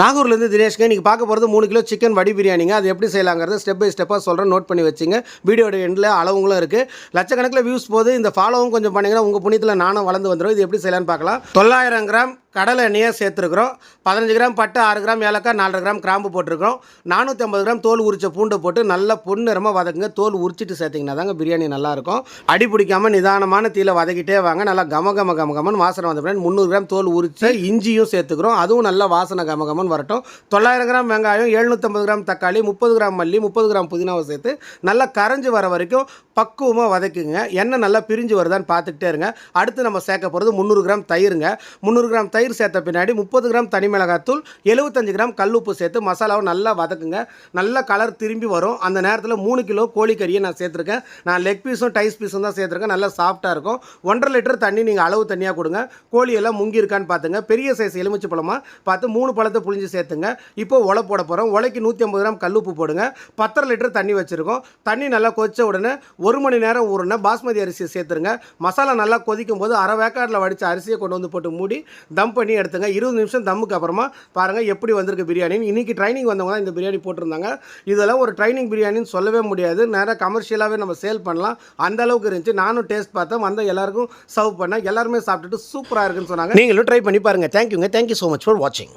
நாகூர்லேருந்து தினேஷ்ங்க இன்றைக்கி பார்க்க போகிறது மூணு கிலோ சிக்கன் வடி பிரியாணிங்க. அது எப்படி செய்யலாங்கிறது ஸ்டெப் பை ஸ்டெப்பாக சொல்கிறேன் நோட் பண்ணி வச்சுங்க. வீடியோட எண்டில் அளவுங்களும் இருக்குது லட்சக்கணக்கில் வியூஸ் போது இந்த ஃபாலோவும் கொஞ்சம் பண்ணிங்கன்னா உங்கள் புண்ணியத்தில் நானும் வளர்ந்து வந்துடும் இது எப்படி செய்யலாம்னு பார்க்கலாம். தொள்ளாயிரம் கிராம் கடலை எண்ணெயாக சேர்த்துருக்குறோம். பதினஞ்சு கிராம் பட்டு ஆறு கிராம் ஏலக்காய் நாலரை கிராம் கிராம்பு போட்டிருக்கிறோம். நானூற்றி ஐம்பது கிராம் தோல் உரிச்ச பூண்டை போட்டு நல்லா பொன்னிறமாக வதக்குங்க. தோல் உரிச்சிட்டு சேர்த்திங்கன்னா தாங்க பிரியாணி நல்லாயிருக்கும். அடி பிடிக்காமல் நிதானமான தீயில் வதக்கிட்டே வாங்க. நல்லா கம கம கம கமன் வாசனை வந்த பின்னாடி முந்நூறு கிராம் தோல் உரிச்ச இஞ்சியும் சேர்த்துக்கிறோம். அதுவும் நல்லா வாசனை கம கமன்னு வரட்டும். தொள்ளாயிரம் கிராம் வெங்காயம் எழுநூற்றம்பது கிராம் தக்காளி முப்பது கிராம் மல்லி முப்பது கிராம் புதினாவை சேர்த்து நல்லா கரைஞ்சி வர வரைக்கும் பக்குவமாக வதக்குங்க. எண்ணெய் நல்லா பிரிஞ்சு வருதான்னு பார்த்துக்கிட்டே இருங்க. அடுத்து நம்ம சேர்க்க போகிறது முந்நூறு கிராம் தயிருங்க. முந்நூறு கிராம் தயிர் சேர்த்த பின்னாடி முப்பது கிராம் தனி மிளகாத்தூள் எழுபத்தஞ்சு கிராம் கல்லுப்பு சேர்த்து மசாலாவை நல்லா வதக்குங்க. நல்லா கலர் திரும்பி வரும். அந்த நேரத்தில் மூணு கிலோ கோழிக்கறியை நான் சேர்த்துருக்கேன். நான் லெக் பீஸும் டைஸ் பீஸும் தான் சேர்த்துருக்கேன். நல்லா சாஃப்ட்டாக இருக்கும். ஒன்றரை லிட்டர் தண்ணி நீங்கள் அளவு தண்ணியாக கொடுங்க. கோழியெல்லாம் முங்கியிருக்கான்னு முங்கி இருக்கான்னு பார்த்துங்க. பெரிய சைஸ் எலுமிச்சை பழமாக பார்த்து மூணு பழத்தை புளிஞ்சு சேர்த்துங்க. இப்போ உலை போட போகிறோம் உலைக்கு நூற்றி ஐம்பது கிராம் கல்லுப்பு போடுங்க. பத்தரை லிட்டர் தண்ணி வச்சுருக்கோம். தண்ணி நல்லா கொதித்த உடனே ஒரு மணி நேரம் ஊறுன பாஸ்மதி அரிசியை சேர்த்துருங்க. மசாலா நல்லா கொதிக்கும் போது அரை வேக்காட்டில் வடித்த அரிசியை கொண்டு வந்து போட்டு மூடி தம் பண்ணி எடுத்துங்க. இருபது நிமிஷம் தம்முக்கு அப்புறமா பாருங்கள் எப்படி வந்திருக்கு பிரியாணின்னு. இன்றைக்கி ட்ரைனிங் வந்தவங்க தான் இந்த பிரியாணி போட்டிருந்தாங்க. இதெல்லாம் ஒரு ட்ரைனிங் பிரியாணின்னு சொல்லவே முடியாது. நேராக கமர்ஷியலாகவே நம்ம சேல் பண்ணலாம். அந்த அளவுக்கு இருந்துச்சு. நானும் டேஸ்ட் பார்த்தேன். வந்த எல்லாருக்கும் சர்வ் பண்ணேன். எல்லாருமே சாப்பிட்டுட்டு சூப்பராக இருக்குன்னு சொன்னாங்க. நீங்களும் ட்ரை பண்ணி பாருங்கள் தேங்க்யூங்க தேங்க்யூ ஸோ மச் ஃபார் வாட்சிங்